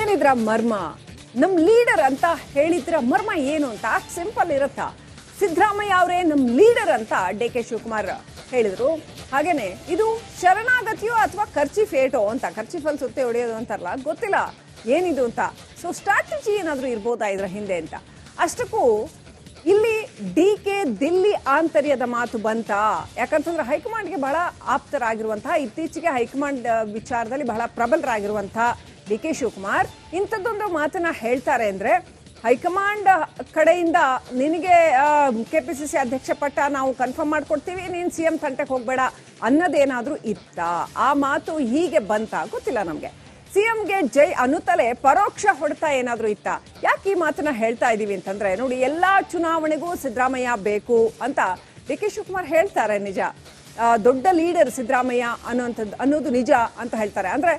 ಏನಿದ್ರ ಮರ್ಮ? ನಮ್ ಲೀಡರ್ ಅಂತ ಹೇಳಿದ್ರ ಮರ್ಮ ಏನು ಅಂತ ಸಿಂಪಲ್ ಇರುತ್ತಾ? ಸಿದ್ದರಾಮಯ್ಯ ಅವರೇ ನಮ್ ಲೀಡರ್ ಅಂತ ಡಿ ಕೆ ಶಿವಕುಮಾರ್ ಹೇಳಿದ್ರು. ಹಾಗೇನೆ, ಇದು ಶರಣಾಗತಿಯೋ ಅಥವಾ ಖರ್ಚಿ ಫೇಟೋ ಅಂತ ಖರ್ಚಿಫಲ್ ಸುತ್ತೆ ಹೊಡೆಯೋದು ಅಂತಾರಲ್ಲ, ಗೊತ್ತಿಲ್ಲ. ಏನಿದು ಅಂತ? ಸೊ ಸ್ಟ್ರಾಟಜಿ ಏನಾದರೂ ಇರ್ಬೋದಾ ಇದ್ರ ಹಿಂದೆ ಅಂತ? ಅಷ್ಟಕ್ಕೂ, ಇಲ್ಲಿ ಡಿ ಕೆ ದಿಲ್ಲಿ ಆಂತರ್ಯದ ಮಾತು ಬಂತ? ಯಾಕಂತಂದ್ರೆ ಹೈಕಮಾಂಡ್ಗೆ ಬಹಳ ಆಪ್ತರಾಗಿರುವಂತಹ, ಇತ್ತೀಚೆಗೆ ಹೈಕಮಾಂಡ್ ವಿಚಾರದಲ್ಲಿ ಬಹಳ ಪ್ರಬಲರಾಗಿರುವಂತಹ ಡಿ ಕೆ ಶಿವಕುಮಾರ್, ಇಂಥದ್ದೊಂದು ಮಾತನ್ನ ಹೇಳ್ತಾರೆ ಅಂದ್ರೆ ಹೈಕಮಾಂಡ್ ಕಡೆಯಿಂದ ನಿನಗೆ ಕೆ ಪಿ ಸಿ ಸಿ ಅಧ್ಯಕ್ಷ ಪಟ್ಟ ನಾವು ಕನ್ಫರ್ಮ್ ಮಾಡ್ಕೊಡ್ತೀವಿ, ನೀನು ಸಿ ಎಂ ತಂಟಕ್ಕೆ ಹೋಗಬೇಡ ಅನ್ನೋದೇನಾದರೂ ಇತ್ತ? ಆ ಮಾತು ಹೀಗೆ ಬಂತ? ಗೊತ್ತಿಲ್ಲ ನಮಗೆ. ಸಿಎಂಗೆ ಜೈ ಅನುತಲೆ ಪರೋಕ್ಷ ಹೊಡ್ತಾ ಏನಾದರೂ ಇತ್ತ? ಯಾಕೆ ಈ ಮಾತನ್ನ ಹೇಳ್ತಾ ಇದೀವಿ ಅಂತಂದ್ರೆ, ನೋಡಿ, ಎಲ್ಲಾ ಚುನಾವಣೆಗೂ ಸಿದ್ದರಾಮಯ್ಯ ಬೇಕು ಅಂತ ಡಿ ಕೆ ಶಿವಕುಮಾರ್ ಹೇಳ್ತಾರೆ ನಿಜ. ದೊಡ್ಡ ಲೀಡರ್ ಸಿದ್ದರಾಮಯ್ಯ ಅನ್ನೋಂಥದ್ದು ಅನ್ನೋದು ನಿಜ ಅಂತ ಹೇಳ್ತಾರೆ. ಅಂದ್ರೆ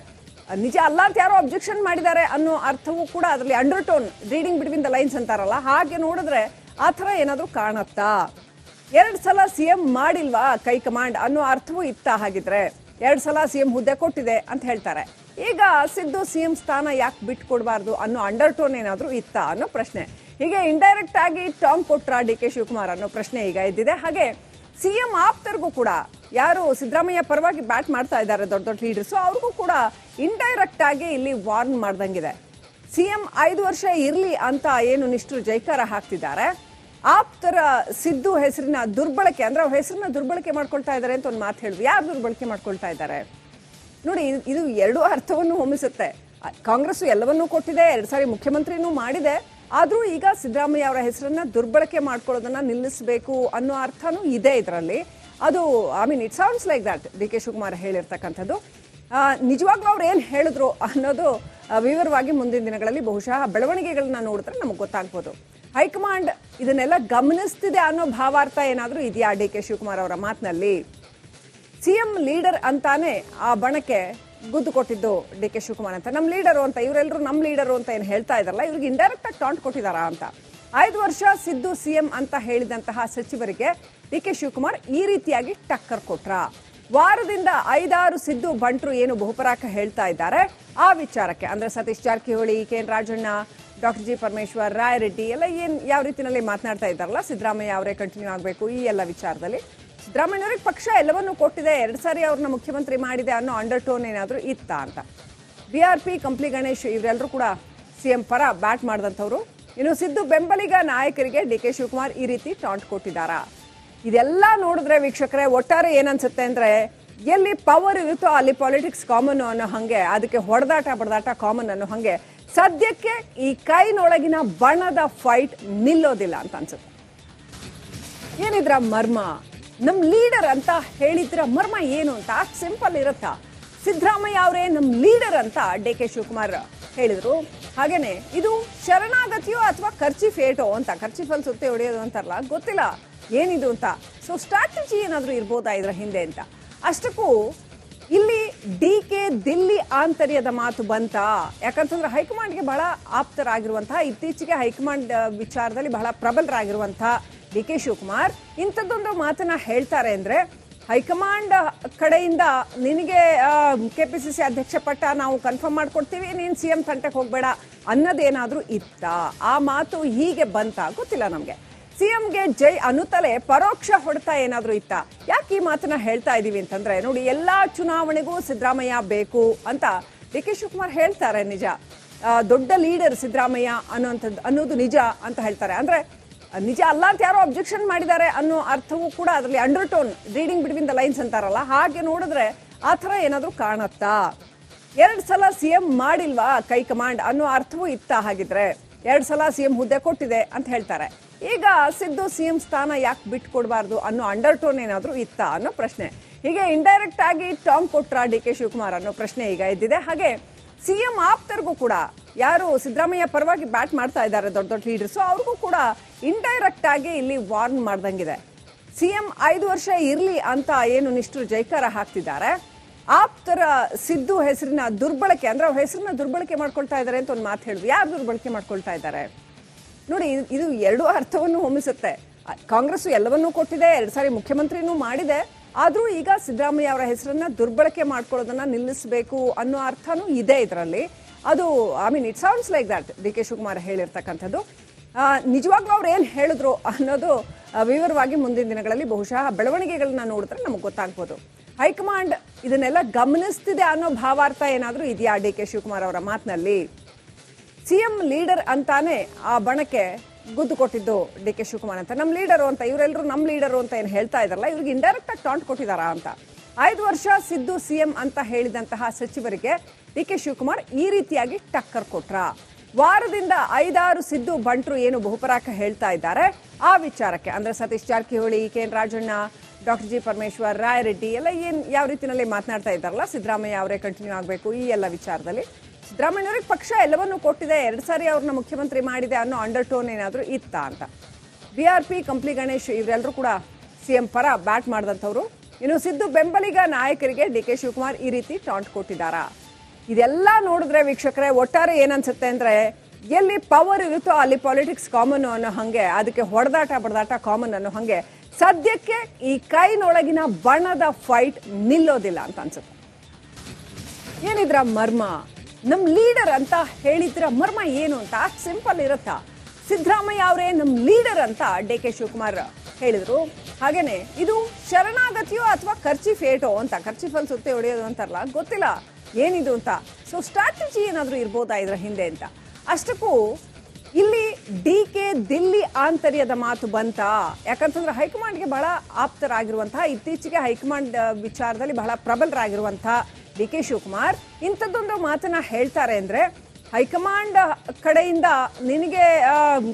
ನಿಜ ಅಲ್ಲ ಅಂತ ಯಾರೋ ಅಬ್ಜೆಕ್ಷನ್ ಮಾಡಿದ್ದಾರೆ ಅನ್ನೋ ಅರ್ಥವೂ ಕೂಡ ಅದರಲ್ಲಿ undertone reading between the lines ಅಂತಾರಲ್ಲ, ಹಾಗೆ ನೋಡಿದ್ರೆ ಆ ಥರ ಏನಾದರೂ ಕಾಣತ್ತಾ? ಎರಡು ಸಲ ಸಿ ಎಂ ಮಾಡಿಲ್ವಾ ಕೈ ಕಮಾಂಡ್ ಅನ್ನೋ ಅರ್ಥವೂ ಇತ್ತ ಹಾಗಿದ್ರೆ? ಎರಡು ಸಲ ಸಿ ಎಂ ಹುದ್ದೆ ಕೊಟ್ಟಿದೆ ಅಂತ ಹೇಳ್ತಾರೆ. ಈಗ ಸಿದ್ದು ಸಿ ಎಂ ಸ್ಥಾನ ಯಾಕೆ ಬಿಟ್ಕೊಡ್ಬಾರ್ದು ಅನ್ನೋ ಅಂಡರ್ ಟೋನ್ ಏನಾದರೂ ಇತ್ತ ಅನ್ನೋ ಪ್ರಶ್ನೆ. ಹೀಗೆ ಇಂಡೈರೆಕ್ಟ್ ಆಗಿ ಟಾಂಗ್ ಕೊಟ್ರ ಡಿ ಕೆ ಶಿವಕುಮಾರ್ ಅನ್ನೋ ಪ್ರಶ್ನೆ ಈಗ ಇದ್ದಿದೆ ಹಾಗೆ ಸಿಎಂ ಆಪ್ತರಿಗೂ ಕೂಡ ಯಾರು ಸಿದ್ದರಾಮಯ್ಯ ಪರವಾಗಿ ಬ್ಯಾಟ್ ಮಾಡ್ತಾ ಇದ್ದಾರೆ ದೊಡ್ಡ ದೊಡ್ಡ ಲೀಡರ್ಸು ಅವ್ರಿಗೂ ಕೂಡ ಇಂಡೈರೆಕ್ಟ್ ಆಗಿ ಇಲ್ಲಿ ವಾರ್ನ್ ಮಾಡ್ದಂಗಿದೆ. ಸಿ ಎಂ ಐದು ವರ್ಷ ಇರಲಿ ಅಂತ ಏನು ನಿಷ್ಠರು ಜೈಕಾರ ಹಾಕ್ತಿದ್ದಾರೆ. ಆಪ್ತರ ಸಿದ್ದು ಹೆಸರಿನ ದುರ್ಬಳಕೆ, ಅಂದ್ರೆ ಅವ್ರ ಹೆಸರನ್ನ ದುರ್ಬಳಕೆ ಮಾಡ್ಕೊಳ್ತಾ ಇದ್ದಾರೆ ಅಂತ ಒಂದು ಮಾತು ಹೇಳಿದ್ವಿ ಯಾರು ದುರ್ಬಳಕೆ ಮಾಡ್ಕೊಳ್ತಾ ಇದ್ದಾರೆ? ನೋಡಿ, ಇದು- ಎರಡೂ ಅರ್ಥವನ್ನು ಹೊಮ್ಮಿಸುತ್ತೆ. ಕಾಂಗ್ರೆಸ್ ಎಲ್ಲವನ್ನೂ ಕೊಟ್ಟಿದೆ, ಎರಡು ಸಾರಿ ಮುಖ್ಯಮಂತ್ರಿನೂ ಮಾಡಿದೆ. ಆದರೂ ಈಗ ಸಿದ್ದರಾಮಯ್ಯ ಅವರ ಹೆಸರನ್ನ ದುರ್ಬಳಕೆ ಮಾಡ್ಕೊಳ್ಳೋದನ್ನು ನಿಲ್ಲಿಸಬೇಕು ಅನ್ನೋ ಅರ್ಥನೂ ಇದೆ ಇದರಲ್ಲಿ. ಅದು I mean it sounds like that D K Shivakumar ಹೇಳಿರ್ತಕ್ಕಂಥದ್ದು. ನಿಜವಾಗ್ಲೂ ಅವ್ರು ಏನು ಹೇಳಿದ್ರು ಅನ್ನೋದು ವಿವರವಾಗಿ ಮುಂದಿನ ದಿನಗಳಲ್ಲಿ ಬಹುಶಃ ಬೆಳವಣಿಗೆಗಳನ್ನ ನೋಡಿದ್ರೆ ನಮಗೆ ಗೊತ್ತಾಗ್ಬೋದು. ಹೈಕಮಾಂಡ್ ಇದನ್ನೆಲ್ಲ ಗಮನಿಸ್ತಿದೆ ಅನ್ನೋ ಭಾವಾರ್ಥ ಏನಾದರೂ ಇದೆಯಾ ಡಿ ಕೆ ಶಿವಕುಮಾರ್ ಅವರ ಮಾತಿನಲ್ಲಿ? ಸಿಎಂ ಲೀಡರ್ ಅಂತಾನೆ ಆ ಬಣಕ್ಕೆ ಗುದ್ದು ಕೊಟ್ಟಿದ್ದು ಡಿ ಕೆ ಶಿವಕುಮಾರ್ ಅಂತ. ನಮ್ಮ ಲೀಡರು ಅಂತ ಇವರೆಲ್ಲರೂ ನಮ್ಮ ಲೀಡರು ಅಂತ ಏನು ಹೇಳ್ತಾ ಇದಾರಲ್ಲ, ಇವ್ರಿಗೆ ಇಂಡೈರೆಕ್ಟ್ ಆಗಿ ಟಾಂಟ್ ಕೊಟ್ಟಿದ್ದಾರಾ ಅಂತ. ಐದು ವರ್ಷ ಸಿದ್ದು ಸಿಎಂ ಅಂತ ಹೇಳಿದಂತಹ ಸಚಿವರಿಗೆ ಡಿ ಕೆ ಶಿವಕುಮಾರ್ ಈ ರೀತಿಯಾಗಿ ಟಕ್ಕರ್ ಕೊಟ್ರ. ವಾರದಿಂದ ಐದಾರು ಸಿದ್ದು ಬಂಟ್ರು ಏನು ಬಹುಪರಾಕ ಹೇಳ್ತಾ ಇದ್ದಾರೆ. ಆ ವಿಚಾರಕ್ಕೆ, ಅಂದ್ರೆ Satish Jarkiholi, K N Rajanna, doctor G Parameshwar, Rayareddy, ಎಲ್ಲ ಏನು ಯಾವ ರೀತಿಯಲ್ಲಿ ಮಾತನಾಡ್ತಾ ಇದ್ದಾರಲ್ಲ, ಸಿದ್ದರಾಮಯ್ಯ ಅವರೇ ಕಂಟಿನ್ಯೂ ಆಗಬೇಕು ಈ ಎಲ್ಲ ವಿಚಾರದಲ್ಲಿ. ಸಿದ್ದರಾಮಯ್ಯವ್ರಿಗೆ ಪಕ್ಷ ಎಲ್ಲವನ್ನೂ ಕೊಟ್ಟಿದೆ. ಎರಡು ಸಾರಿ ಅವ್ರನ್ನ ಮುಖ್ಯಮಂತ್ರಿ ಮಾಡಿದೆ ಅನ್ನೋ ಅಂಡರ್ ಟೋನ್ ಏನಾದರೂ ಇತ್ತ ಅಂತ. B R P, Kampli Ganesh ಇವರೆಲ್ಲರೂ ಕೂಡ ಸಿ ಎಂ ಪರ ಬ್ಯಾಟ್ ಮಾಡಿದಂಥವ್ರು. ಇನ್ನು ಸಿದ್ದು ಬೆಂಬಲಿಗ ನಾಯಕರಿಗೆ ಡಿ ಕೆ ಶಿವಕುಮಾರ್ ಈ ರೀತಿ ಟಾಂಟ್ ಕೊಟ್ಟಿದ್ದಾರಾ. ಇದೆಲ್ಲ ನೋಡಿದ್ರೆ ವೀಕ್ಷಕರೇ ಒಟ್ಟಾರೆ ಏನನ್ಸುತ್ತೆ ಅಂದರೆ ಎಲ್ಲಿ ಪವರ್ ಇರುತ್ತೋ ಅಲ್ಲಿ ಪಾಲಿಟಿಕ್ಸ್ ಕಾಮನ್ ಅನ್ನೋ ಹಾಗೆ, ಅದಕ್ಕೆ ಹೊಡೆದಾಟ ಬಡದಾಟ ಕಾಮನ್ ಅನ್ನೋ ಹಾಗೆ ಸದ್ಯಕ್ಕೆ ಈ ಕೈನೊಳಗಿನ ಬಣದ ಫೈಟ್ ನಿಲ್ಲೋದಿಲ್ಲ ಅಂತ ಅನ್ಸುತ್ತೆ. ಏನಿದ್ರ ಮರ್ಮ? ನಮ್ ಲೀಡರ್ ಅಂತ ಹೇಳಿದ್ರ ಮರ್ಮ ಏನು ಅಂತ? ಅಷ್ಟು ಸಿಂಪಲ್ ಇರುತ್ತಾ? ಸಿದ್ದರಾಮಯ್ಯ ಅವರೇ ನಮ್ಮ ಲೀಡರ್ ಅಂತ ಡಿ ಕೆ ಶಿವಕುಮಾರ್ ಹೇಳಿದರು. ಹಾಗೇನೆ, ಇದು ಶರಣಾಗತಿಯೋ ಅಥವಾ ಖರ್ಚಿ ಫೇಟೋ ಅಂತ? ಖರ್ಚಿಫಲ್ ಸುತ್ತೆ ಹೊಡೆಯೋದು ಅಂತಾರಲ್ಲ, ಗೊತ್ತಿಲ್ಲ. ಏನಿದು ಅಂತ? ಸೊ ಸ್ಟ್ರಾಟಜಿ ಏನಾದರೂ ಇರ್ಬೋದಾ ಇದರ ಹಿಂದೆ ಅಂತ? ಅಷ್ಟಕ್ಕೂ, ಇಲ್ಲಿ ಡಿ ಕೆ ದಿಲ್ಲಿ ಆಂತರ್ಯದ ಮಾತು ಬಂತ? ಯಾಕಂತಂದ್ರೆ ಹೈಕಮಾಂಡ್ಗೆ ಬಹಳ ಆಪ್ತರಾಗಿರುವಂತಹ, ಇತ್ತೀಚೆಗೆ ಹೈಕಮಾಂಡ್ ವಿಚಾರದಲ್ಲಿ ಬಹಳ ಪ್ರಬಲರಾಗಿರುವಂತಹ ಡಿ ಕೆ ಶಿವಕುಮಾರ್, ಇಂಥದ್ದೊಂದು ಮಾತನ್ನ ಹೇಳ್ತಾರೆ ಅಂದ್ರೆ ಹೈಕಮಾಂಡ್ ಕಡೆಯಿಂದ ನಿನಗೆ ಕೆ ಪಿ ಸಿ ಸಿ ಅಧ್ಯಕ್ಷ ಪಟ್ಟ ನಾವು ಕನ್ಫರ್ಮ್ ಮಾಡ್ಕೊಡ್ತೀವಿ, ನೀನು ಸಿ ಎಂ ತಂಟಕ್ಕೆ ಹೋಗಬೇಡ ಅನ್ನೋದೇನಾದರೂ ಇತ್ತ? ಆ ಮಾತು ಹೀಗೆ ಬಂತ? ಗೊತ್ತಿಲ್ಲ ನಮಗೆ. ಸಿ ಎಂಗೆ ಜೈ ಅನುತಲೆ ಪರೋಕ್ಷ ಹೊಡೆತ ಏನಾದರೂ ಇತ್ತ? ಯಾಕೆ ಈ ಮಾತನ್ನ ಹೇಳ್ತಾ ಇದ್ದೀವಿ ಅಂತಂದ್ರೆ, ನೋಡಿ, ಎಲ್ಲ ಚುನಾವಣೆಗೂ ಸಿದ್ದರಾಮಯ್ಯ ಬೇಕು ಅಂತ ಡಿ ಕೆ ಶಿವಕುಮಾರ್ ಹೇಳ್ತಾರೆ ನಿಜ. ದೊಡ್ಡ ಲೀಡರ್ ಸಿದ್ದರಾಮಯ್ಯ ಅನ್ನೋಂಥದ್ದು ಅನ್ನೋದು ನಿಜ ಅಂತ ಹೇಳ್ತಾರೆ. ಅಂದ್ರೆ ನಿಜ ಅಲ್ಲ ಅಂತ ಯಾರೋ ಅಬ್ಜೆಕ್ಷನ್ ಮಾಡಿದ್ದಾರೆ ಅನ್ನೋ ಅರ್ಥವೂ ಕೂಡ ಅದರಲ್ಲಿ undertone reading between the lines ಅಂತಾರಲ್ಲ, ಹಾಗೆ ನೋಡಿದ್ರೆ ಆ ಥರ ಏನಾದರೂ ಕಾಣತ್ತಾ? ಎರಡು ಸಲ ಸಿ ಎಂ ಮಾಡಿಲ್ವಾ ಕೈ ಕಮಾಂಡ್ ಅನ್ನೋ ಅರ್ಥವೂ ಇತ್ತ ಹಾಗಿದ್ರೆ, ಎರಡು ಸಲ ಸಿ ಎಂ ಹುದ್ದೆ ಕೊಟ್ಟಿದೆ ಅಂತ ಹೇಳ್ತಾರೆ. ಈಗ ಸಿದ್ದು ಸಿ ಎಂ ಸ್ಥಾನ ಯಾಕೆ ಬಿಟ್ಕೊಡ್ಬಾರ್ದು ಅನ್ನೋ ಅಂಡರ್ ಟೋನ್ ಏನಾದರೂ ಇತ್ತ ಅನ್ನೋ ಪ್ರಶ್ನೆ. ಹೀಗೆ ಇಂಡೈರೆಕ್ಟ್ ಆಗಿ ಟಾಂಗ್ ಕೊಟ್ರ ಡಿ ಕೆ ಶಿವಕುಮಾರ್ ಅನ್ನೋ ಪ್ರಶ್ನೆ ಈಗ ಇದ್ದಿದೆ ಹಾಗೆ ಸಿ ಎಂ ಆಪ್ತರಿಗೂ ಕೂಡ, ಯಾರು ಸಿದ್ದರಾಮಯ್ಯ ಪರವಾಗಿ ಬ್ಯಾಟ್ ಮಾಡ್ತಾ ಇದ್ದಾರೆ ದೊಡ್ಡ ದೊಡ್ಡ ಲೀಡರ್ಸು ಅವ್ರಿಗೂ ಕೂಡ ಇಂಡೈರೆಕ್ಟ್ ಆಗಿ ಇಲ್ಲಿ ವಾರ್ನ್ ಮಾಡ್ದಂಗಿದೆ. ಸಿಎಂ ಐದು ವರ್ಷ ಇರ್ಲಿ ಅಂತ ಏನು ನಿಷ್ಠರು ಜೈಕಾರ ಹಾಕ್ತಿದ್ದಾರೆ. ಆಪ್ತರ ಸಿದ್ದು ಹೆಸರಿನ ದುರ್ಬಳಕೆ, ಅಂದ್ರೆ ಅವ್ರ ಹೆಸರನ್ನ ದುರ್ಬಳಕೆ ಮಾಡ್ಕೊಳ್ತಾ ಇದ್ದಾರೆ ಅಂತ ಒಂದು ಮಾತು ಹೇಳಿದ್ವಿ. ಯಾರು ದುರ್ಬಳಕೆ ಮಾಡ್ಕೊಳ್ತಾ ಇದ್ದಾರೆ ನೋಡಿ, ಇದು- ಎರಡು ಅರ್ಥವನ್ನು ಹೊಮ್ಮಿಸುತ್ತೆ. ಕಾಂಗ್ರೆಸ್ ಎಲ್ಲವನ್ನೂ ಕೊಟ್ಟಿದೆ, ಎರಡು ಸಾರಿ ಮುಖ್ಯಮಂತ್ರಿನೂ ಮಾಡಿದೆ. ಆದರೂ ಈಗ ಸಿದ್ದರಾಮಯ್ಯ ಅವರ ಹೆಸರನ್ನ ದುರ್ಬಳಕೆ ಮಾಡ್ಕೊಳ್ಳೋದನ್ನ ನಿಲ್ಲಿಸಬೇಕು ಅನ್ನೋ ಅರ್ಥನೂ ಇದೆ ಇದರಲ್ಲಿ. ಅದು I mean it sounds like that D K Shivakumar ಹೇಳಿರ್ತಕ್ಕಂಥದ್ದು. ನಿಜವಾಗ್ಲೂ ಅವ್ರು ಏನು ಹೇಳಿದ್ರು ಅನ್ನೋದು ವಿವರವಾಗಿ ಮುಂದಿನ ದಿನಗಳಲ್ಲಿ ಬಹುಶಃ ಬೆಳವಣಿಗೆಗಳನ್ನ ನೋಡಿದ್ರೆ ನಮಗೆ ಗೊತ್ತಾಗ್ಬೋದು. ಹೈಕಮಾಂಡ್ ಇದನ್ನೆಲ್ಲ ಗಮನಿಸ್ತಿದೆ ಅನ್ನೋ ಭಾವಾರ್ಥ ಏನಾದರೂ ಇದೆಯಾ ಡಿ ಕೆ ಶಿವಕುಮಾರ್ ಅವರ ಮಾತಿನಲ್ಲಿ? ಸಿಎಂ ಲೀಡರ್ ಅಂತಾನೆ ಆ ಬಣಕ್ಕೆ ಗುದ್ದು ಕೊಟ್ಟಿದ್ದು ಡಿ ಕೆ ಶಿವಕುಮಾರ್ ಅಂತ. ನಮ್ಮ ಲೀಡರು ಅಂತ ಇವರೆಲ್ಲರೂ ನಮ್ಮ ಲೀಡರು ಅಂತ ಏನು ಹೇಳ್ತಾ ಇದ್ದಾರಲ್ಲ ಇವ್ರಿಗೆ ಇಂಡೈರೆಕ್ಟ್ ಆಗಿ ಟಾಂಟ್ ಕೊಟ್ಟಿದ್ದಾರಾ ಅಂತ. ಐದು ವರ್ಷ ಸಿದ್ದು ಸಿಎಂ ಅಂತ ಹೇಳಿದಂತಹ ಸಚಿವರಿಗೆ ಡಿ ಕೆ ಶಿವಕುಮಾರ್ ಈ ರೀತಿಯಾಗಿ ಟಕ್ಕರ್ ಕೊಟ್ರ? ವಾರದಿಂದ ಐದಾರು ಸಿದ್ದು ಬಂಟ್ರು ಏನು ಬಹುಪರಾಕ ಹೇಳ್ತಾ ಇದ್ದಾರೆ. ಆ ವಿಚಾರಕ್ಕೆ ಅಂದ್ರೆ Satish Jarkiholi, K N Rajanna, doctor G Parameshwar, Rayareddy ಎಲ್ಲ ಏನು ಯಾವ ರೀತಿಯಲ್ಲಿ ಮಾತನಾಡ್ತಾ ಇದ್ದಾರಲ್ಲ, ಸಿದ್ದರಾಮಯ್ಯ ಅವರೇ ಕಂಟಿನ್ಯೂ ಆಗಬೇಕು ಈ ಎಲ್ಲ ವಿಚಾರದಲ್ಲಿ. ಸಿದ್ದರಾಮಯ್ಯವ್ರಿಗೆ ಪಕ್ಷ ಎಲ್ಲವನ್ನೂ ಕೊಟ್ಟಿದೆ, ಎರಡು ಸಾರಿ ಅವ್ರನ್ನ ಮುಖ್ಯಮಂತ್ರಿ ಮಾಡಿದೆ ಅನ್ನೋ ಅಂಡರ್ ಟೋನ್ ಏನಾದರೂ ಇತ್ತಾ ಅಂತ. B R P, Kampli Ganesh ಇವರೆಲ್ಲರೂ ಕೂಡ ಸಿ ಎಂ ಪರ ಬ್ಯಾಟ್ ಮಾಡಿದಂಥವ್ರು. ಇನ್ನು ಸಿದ್ದು ಬೆಂಬಲಿಗ ನಾಯಕರಿಗೆ ಡಿ ಕೆ ಶಿವಕುಮಾರ್ ಈ ರೀತಿ ಟಾಂಟ್ ಕೊಟ್ಟಿದ್ದಾರಾ? ಇದೆಲ್ಲ ನೋಡಿದ್ರೆ ವೀಕ್ಷಕರೇ ಒಟ್ಟಾರೆ ಏನನ್ಸುತ್ತೆ ಅಂದರೆ ಎಲ್ಲಿ ಪವರ್ ಇರುತ್ತೋ ಅಲ್ಲಿ ಪಾಲಿಟಿಕ್ಸ್ ಕಾಮನ್ ಅನ್ನೋ ಹಾಗೆ, ಅದಕ್ಕೆ ಹೊಡೆದಾಟ ಬಡದಾಟ ಕಾಮನ್ ಅನ್ನೋ ಹಾಗೆ. ಸದ್ಯಕ್ಕೆ ಈ ಕೈನೊಳಗಿನ ಬಣ್ಣದ ಫೈಟ್ ನಿಲ್ಲೋದಿಲ್ಲ ಅಂತ ಅನ್ಸುತ್ತೆ. ಏನಿದ್ರ ಮರ್ಮ? ನಮ್ಮ ಲೀಡರ್ ಅಂತ ಹೇಳಿದ್ರ ಮರ್ಮ ಏನು ಅಂತ ಸಿಂಪಲ್ ಇರುತ್ತಾ? ಸಿದ್ದರಾಮಯ್ಯ ಅವರೇ ನಮ್ಮ ಲೀಡರ್ ಅಂತ ಡಿ ಕೆ ಶಿವಕುಮಾರ್ ಹೇಳಿದರು. ಹಾಗೇನೆ, ಇದು ಶರಣಾಗತಿಯೋ ಅಥವಾ ಖರ್ಚಿ ಫೇಟೋ ಅಂತ ಖರ್ಚಿಫಲ್ ಸುತ್ತೆ ಹೊಡೆಯೋದು ಅಂತಾರಲ್ಲ, ಗೊತ್ತಿಲ್ಲ. ಏನಿದು ಅಂತ? ಸೊ ಸ್ಟ್ರಾಟಜಿ ಏನಾದರೂ ಇರ್ಬೋದಾ ಇದರ ಹಿಂದೆ ಅಂತ? ಅಷ್ಟಕ್ಕೂ ಇಲ್ಲಿ ಡಿ ಕೆ ದಿಲ್ಲಿ ಆಂತರ್ಯದ ಮಾತು ಬಂತ. ಯಾಕಂತಂದ್ರೆ ಹೈಕಮಾಂಡ್ಗೆ ಬಹಳ ಆಪ್ತರಾಗಿರುವಂತಹ, ಇತ್ತೀಚೆಗೆ ಹೈಕಮಾಂಡ್ ವಿಚಾರದಲ್ಲಿ ಬಹಳ ಪ್ರಬಲರಾಗಿರುವಂತಹ ಡಿ ಕೆ ಶಿವಕುಮಾರ್, ಇಂಥದ್ದೊಂದು ಮಾತನ್ನ ಹೇಳ್ತಾರೆ ಅಂದ್ರೆ, ಹೈಕಮಾಂಡ್ ಕಡೆಯಿಂದ ನಿನಗೆ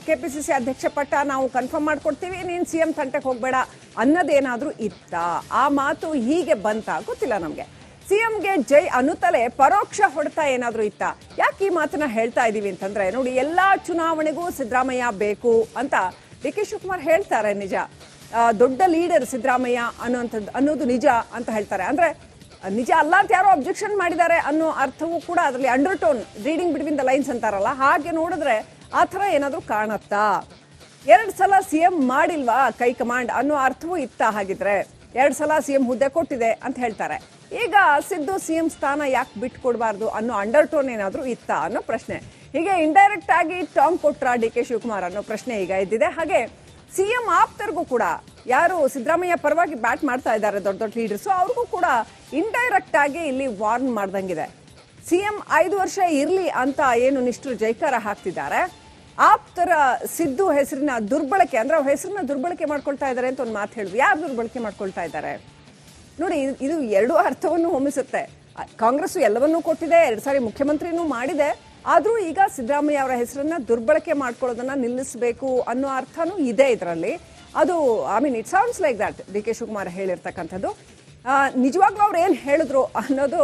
ಕೆ ಪಿ ಸಿ ಸಿ ಅಧ್ಯಕ್ಷ ಪಟ್ಟ ನಾವು ಕನ್ಫರ್ಮ್ ಮಾಡ್ಕೊಡ್ತೀವಿ, ನೀನು ಸಿ ಎಂ ತಂಟಕ್ಕೆ ಹೋಗ್ಬೇಡ ಅನ್ನೋದೇನಾದರೂ ಇತ್ತ? ಆ ಮಾತು ಹೀಗೆ ಬಂತ? ಗೊತ್ತಿಲ್ಲ ನಮಗೆ. ಸಿಎಂಗೆ ಜೈ ಅನ್ನುತ್ತಲೇ ಪರೋಕ್ಷ ಹೊಡೆತ ಏನಾದರೂ ಇತ್ತ? ಯಾಕೆ ಈ ಮಾತನ್ನ ಹೇಳ್ತಾ ಇದ್ದೀವಿ ಅಂತಂದ್ರೆ, ನೋಡಿ, ಎಲ್ಲಾ ಚುನಾವಣೆಗೂ ಸಿದ್ದರಾಮಯ್ಯ ಬೇಕು ಅಂತ ಡಿ ಕೆ ಶಿವಕುಮಾರ್ ಹೇಳ್ತಾರೆ ನಿಜ. ದೊಡ್ಡ ಲೀಡರ್ ಸಿದ್ದರಾಮಯ್ಯ ಅನ್ನುವಂಥದ್ದು ಅನ್ನೋದು ನಿಜ ಅಂತ ಹೇಳ್ತಾರೆ. ಅಂದ್ರೆ, ನಿಜ ಅಲ್ಲ ಅಂತ ಯಾರೋ ಅಬ್ಜೆಕ್ಷನ್ ಮಾಡಿದ್ದಾರೆ ಅನ್ನೋ ಅರ್ಥವೂ ಕೂಡ ಅದರಲ್ಲಿ undertone reading between the lines ಅಂತಾರಲ್ಲ, ಹಾಗೆ ನೋಡಿದ್ರೆ ಆ ಥರ ಏನಾದರೂ ಕಾಣತ್ತಾ? ಎರಡು ಸಲ ಸಿ ಎಂ ಮಾಡಿಲ್ವಾ ಕೈ ಕಮಾಂಡ್ ಅನ್ನೋ ಅರ್ಥವೂ ಇತ್ತ ಹಾಗಿದ್ರೆ? ಎರಡು ಸಲ ಸಿ ಎಂ ಹುದ್ದೆ ಕೊಟ್ಟಿದೆ ಅಂತ ಹೇಳ್ತಾರೆ. ಈಗ ಸಿದ್ದು ಸಿ ಎಂ ಸ್ಥಾನ ಯಾಕೆ ಬಿಟ್ಕೊಡ್ಬಾರ್ದು ಅನ್ನೋ ಅಂಡರ್ ಟೋನ್ ಏನಾದರೂ ಇತ್ತ ಅನ್ನೋ ಪ್ರಶ್ನೆ. ಹೀಗೆ ಇಂಡೈರೆಕ್ಟ್ ಆಗಿ ಟಾಂಗ್ ಕೊಟ್ರ ಡಿ ಕೆ ಶಿವಕುಮಾರ್ ಅನ್ನೋ ಪ್ರಶ್ನೆ ಈಗ ಇದ್ದಿದೆ ಹಾಗೆ ಸಿ ಎಂ ಆಪ್ತರಿಗೂ ಕೂಡ ಯಾರು ಸಿದ್ದರಾಮಯ್ಯ ಪರವಾಗಿ ಬ್ಯಾಟ್ ಮಾಡ್ತಾ ಇದ್ದಾರೆ ದೊಡ್ಡ ದೊಡ್ಡ ಲೀಡರ್ಸು ಅವ್ರಿಗೂ ಕೂಡ ಇಂಡೈರೆಕ್ಟ್ ಆಗಿ ಇಲ್ಲಿ ವಾರ್ನ್ ಮಾಡ್ದಂಗಿದೆ. ಸಿ ಎಂ ಐದು ವರ್ಷ ಇರಲಿ ಅಂತ ಏನು ನಿಷ್ಠರು ಜೈಕಾರ ಹಾಕ್ತಿದ್ದಾರೆ. ಆಪ್ತರ ಸಿದ್ದು ಹೆಸರಿನ ದುರ್ಬಳಕೆ, ಅಂದ್ರೆ ಅವ್ರ ಹೆಸರನ್ನ ದುರ್ಬಳಕೆ ಮಾಡ್ಕೊಳ್ತಾ ಇದ್ದಾರೆ ಅಂತ ಒಂದು ಮಾತು ಹೇಳಿದ್ವಿ ಯಾರು ದುರ್ಬಳಕೆ ಮಾಡ್ಕೊಳ್ತಾ ಇದ್ದಾರೆ ನೋಡಿ, ಇದು- ಎರಡು ಅರ್ಥವನ್ನು ಹೊಮ್ಮಿಸುತ್ತೆ ಕಾಂಗ್ರೆಸ್ ಎಲ್ಲವನ್ನೂ ಕೊಟ್ಟಿದೆ, ಎರಡು ಸಾರಿ ಮುಖ್ಯಮಂತ್ರಿನೂ ಮಾಡಿದೆ. ಆದರೂ ಈಗ ಸಿದ್ದರಾಮಯ್ಯ ಅವರ ಹೆಸರನ್ನ ದುರ್ಬಳಕೆ ಮಾಡ್ಕೊಳ್ಳೋದನ್ನ ನಿಲ್ಲಿಸಬೇಕು ಅನ್ನೋ ಅರ್ಥನೂ ಇದೆ ಇದರಲ್ಲಿ. ಅದು I mean it sounds like that D K Shivakumar ಹೇಳಿರ್ತಕ್ಕಂಥದ್ದು. ನಿಜವಾಗ್ಲೂ ಅವ್ರು ಏನು ಹೇಳಿದ್ರು ಅನ್ನೋದು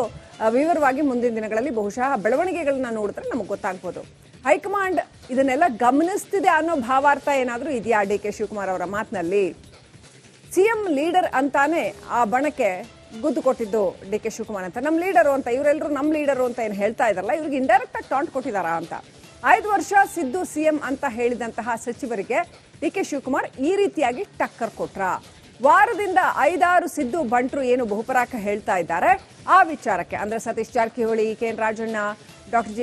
ವಿವರವಾಗಿ ಮುಂದಿನ ದಿನಗಳಲ್ಲಿ ಬಹುಶಃ ಬೆಳವಣಿಗೆಗಳನ್ನ ನೋಡಿದ್ರೆ ನಮಗೆ ಗೊತ್ತಾಗ್ಬೋದು. ಹೈಕಮಾಂಡ್ ಇದನ್ನೆಲ್ಲ ಗಮನಿಸ್ತಿದೆ ಅನ್ನೋ ಭಾವಾರ್ಥ ಏನಾದರೂ ಇದೆಯಾ ಡಿ ಕೆ ಶಿವಕುಮಾರ್ ಅವರ ಮಾತಿನಲ್ಲಿ? ಸಿಎಂ ಲೀಡರ್ ಅಂತಾನೆ ಆ ಬಣಕ್ಕೆ ಗುದ್ದು ಕೊಟ್ಟಿದ್ದು ಡಿ ಕೆ ಶಿವಕುಮಾರ್ ಅಂತ. ನಮ್ಮ ಲೀಡರು ಅಂತ ಇವರೆಲ್ಲರೂ ನಮ್ಮ ಲೀಡರು ಅಂತ ಏನು ಹೇಳ್ತಾ ಇದಾರಲ್ಲ, ಇವ್ರಿಗೆ ಇಂಡೈರೆಕ್ಟ್ ಆಗಿ ಟಾಂಟ್ ಕೊಟ್ಟಿದಾರಾ ಅಂತ. ಐದು ವರ್ಷ ಸಿದ್ದು ಸಿಎಂ ಅಂತ ಹೇಳಿದಂತಹ ಸಚಿವರಿಗೆ ಡಿ ಕೆ ಶಿವಕುಮಾರ್ ಈ ರೀತಿಯಾಗಿ ಟಕ್ಕರ್ ಕೊಟ್ರ. ವಾರದಿಂದ ಐದಾರು ಸಿದ್ದು ಬಂಟ್ರು ಏನು ಬಹುಪರಾಕ ಹೇಳ್ತಾ ಇದ್ದಾರೆ. ಆ ವಿಚಾರಕ್ಕೆ, ಅಂದ್ರೆ Satish Jarkiholi, K N Rajanna, doctor